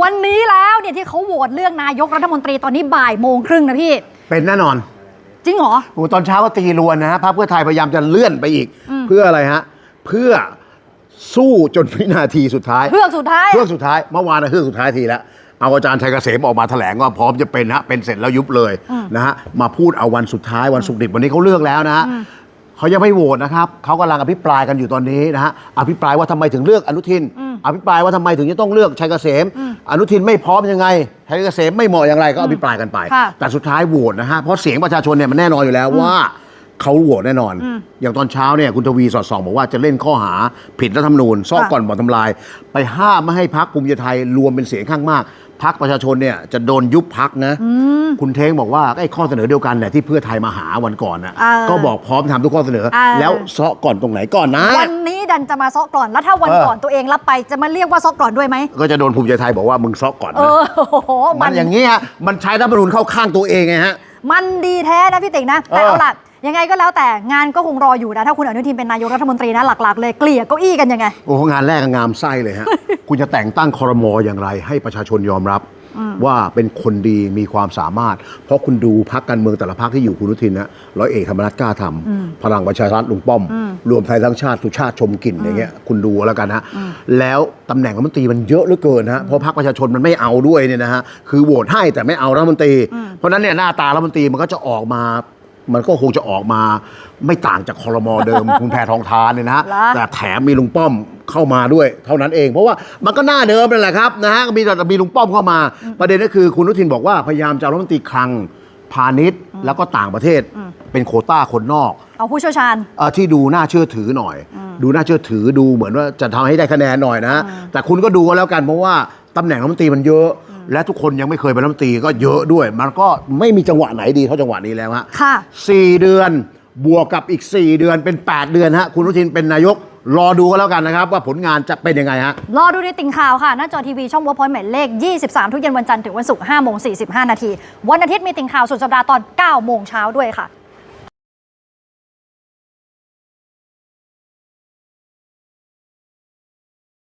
วันนี้แล้วเนี่ยที่เขาโหวตเลือกนายกรัฐมนตรีตอนนี้บ่ายโมงครึ่งนะพี่ เป็นแน่นอนจริงเหรอโอ้ตอนเช้าก็ตีรวนนะฮะพรรคเพื่อไทยพยายามจะเลื่อนไปอีกอืมเพื่ออะไรฮะ เพื่อสู้จนวินาทีสุดท้าย เพื่อกสุดท้าย เพื่อกสุดท้ายเมื่อวานนะเพื่อกสุดท้ายทีแล้วเอาอาจารย์ชัยเกษมออกมาแถลงว่าพร้อมจะเป็นฮะเป็นเสร็จแล้วยุบเลยนะฮะมาพูดเอาวันสุดท้ายวันศุกร์ดิบวันนี้เขาเลือกแล้วนะฮะเขายังไม่โหวตนะครับเขากำลังอภิปรายกันอยู่ตอนนี้นะฮะอภิปรายว่าทำไมถึงเลือกอนุทิน อภิปรายว่าทำไมถึงจะต้องเลือกชัยเกษม อนุทินไม่พร้อมยังไงชัยเกษมไม่เหมาะอย่างไรก็อภิปรายกันไป ค่ะ แต่สุดท้ายโหวตนะฮะเพราะเสียงประชาชนเนี่ยมันแน่นอนอยู่แล้วว่า เขาโหวตแน่นอน อย่างตอนเช้าเนี่ยคุณทวีสอดส่องบอกว่าจะเล่นข้อหาผิดรัฐธรรมนูญซ่อก่อนบ่อนทำลาย ไปห้ามไม่ให้พักภูมิใจไทยรวมเป็นเสียงข้างมากพักประชาชนเนี่ยจะโดนยุบพักนะ คุณเท้งบอกว่าไอ้ข้อเสนอเดียวกันเนี่ยที่เพื่อไทยมาหาวันก่อนนะอ่าก็บอกพร้อมทำทุกข้อเสนออ่าแล้วเซาะก่อนตรงไหนก่อนนะ วันนี้ดันจะมาซอกก่อนแล้วถ้าวันเออก่อนตัวเองรับไปจะมาเรียกว่าซอกก่อนด้วยไหมก็จะโดนภูมิใจไทยบอกว่ามึงเซาะก่อนเอนะอโอ้โหมัมันนอย่างนี้ฮะมันใช้รัฐธรรมนูญเข้าข้างตัวเองไงฮะมันดีแท้นะพี่ติ๋งนะแต่เออเอาล่ะ ยังไงก็แล้วแต่งานก็คงรออยู่นะถ้าคุณอนุทินเป็นนายกรัฐมนตรีนะหลักๆเลยเกลี่ยเก้าอี้กันยังไง โอ้โหงานแรกก็งามไส้เลยฮะ คุณจะแต่งตั้งคอรมออย่างไร ให้ประชาชนยอมรับว่าเป็นคนดีมีความสามารถ เพราะคุณดูพักการเมืองแต่ละพักที่อยู่คุณอนุทินนะร้อยเอกธรรมนัฐกล้าทำพลังประชารัฐลุงป้อม รวมไทยทั้งชาติสุชาติชมกลิ่นอย่างเงี้ยคุณดูแล้วกันฮะแล้วตำแหน่งรัฐมนตรีมันเยอะเหลือเกินฮะเพราะพักประชาชนมันไม่เอาด้วยเนี่ยนะฮะคือโหวตให้แต่ไม่เอารัฐมนตรี เพราะฉะนั้นเนี่ยหน้าตารัฐมนตรีมันก็จะออกมา มันก็คงจะออกมาไม่ต่างจากคอรมอเดิม คุณแพทองทานเนี่ยนะฮะเหรอแต่แถมมีลุงป้อมเข้ามาด้วยเท่านั้นเอง เพราะว่ามันก็หน้าเดิมนั่นแหละครับนะฮะมีแต่มีลุงป้อมเข้ามา ประเด็นก็คือคุณอนุทินบอกว่าพยายามจะเอารัฐมนตรีคลังพาณิชย์แล้วก็ต่างประเทศเป็นโควต้าคนนอก เอาผู้เชี่ยวชาญเอ่อที่ดูน่าเชื่อถือหน่อย ดูน่าเชื่อถือดูเหมือนว่าจะทำให้ได้คะแนนหน่อยนะ แต่คุณก็ดูกันแล้วกันเพราะว่าตำแหน่งรัฐมนตรีมันเยอะ และทุกคนยังไม่เคยเป็นรัฐมนตรีก็เยอะด้วย มันก็ไม่มีจังหวะไหนดีเท่าจังหวะนี้แล้วฮะค่ะ สี่เดือนบวกกับอีก 4 เดือนเป็น 8 เดือนฮะคุณอนุทินเป็นนายก รอดูกันแล้วกันนะครับ ว่าผลงานจะเป็นยังไงฮะ รอดูในติ่งข่าวค่ะ หน้าจอทีวีช่องวอ p พอยต์หมายเลข 23 ทุกเย็นวันจันทร์ถึงวันศุกร์5โมง45 นาที วันอาทิตย์มีติ่งข่าวสุดสัปดาห์ตอน 9 โมงเช้าด้วยค่ะ